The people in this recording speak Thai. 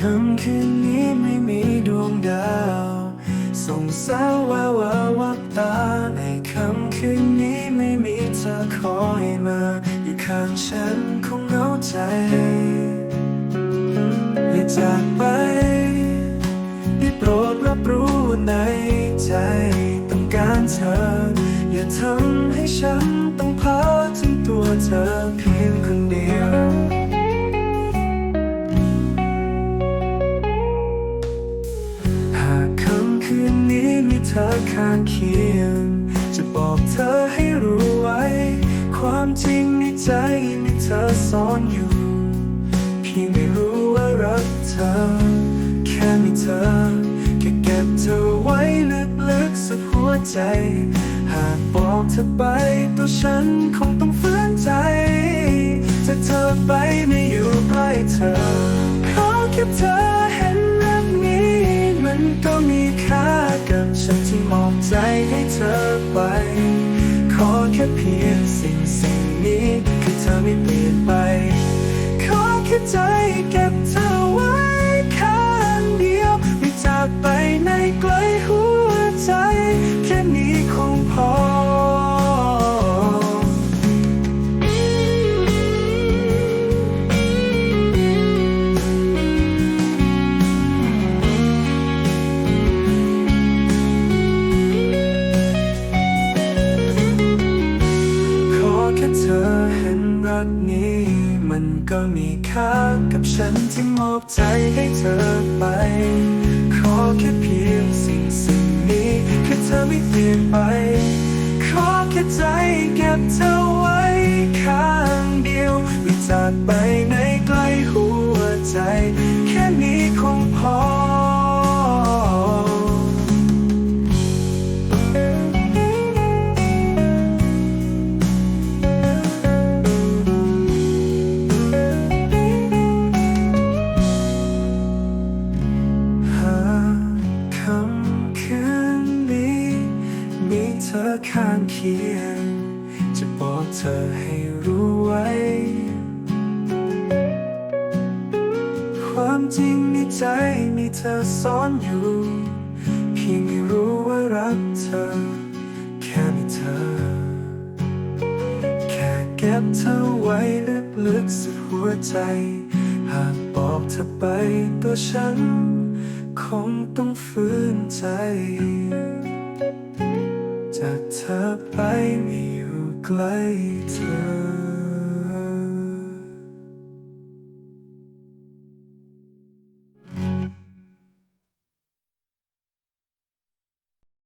ค่ำคืนนี้ไม่มีดวงดาว ส่งแสงแวววาววับตา ในค่ำคืนนี้ไม่มีเธอคอยมาอยู่ข้างฉันคงเหงาใจอย่าจากไป ได้โปรดรับรู้ในใจ ต้องการเธอ อย่าทำให้ฉัน ธอข้างเคียง จะบอกเธอให้รู้ไว้ ความจริงในใจมีเธอซ่อนอยู่ เพียงไม่รู้ว่ารักเธอ แค่มีเธอแค่เก็บเธอไว้ลึกๆสุดหัวใจ หากบอกเธอไปตัวฉันคงต้อง ไปขอแค่เพียงสิ่งสิ่งนี้คือเธอไม่เปลี่ยนไป ขอแค่ใจเก็บเธอไว้ข้างเดียว ไม่จากไปในไกลหัว กนี้ มันก็มีค่ากับฉันที่มอบใจให้เธอไป ขอแค่เพียงสิ่งสิ่งนี้แค่เธอไม่เปลี่ยนไป ขอแค่ใจเก็บเธอไว้ข้างเดียวไม่จากไปไหน อข้างเคียง จะบอกเธอให้รู้ไว้ ความจริงในใจมีเธอซ่อนอยู่ เพียงไม่รู้ว่ารักเธอ แค่มีเธอ แค่เก็บเธอไว้ลึกๆสุดหัวใจ หากบอกเธอไปตัวฉัน คงต้องฝืนใจ จากเธอไปไม่อยู่ใกล้เธอ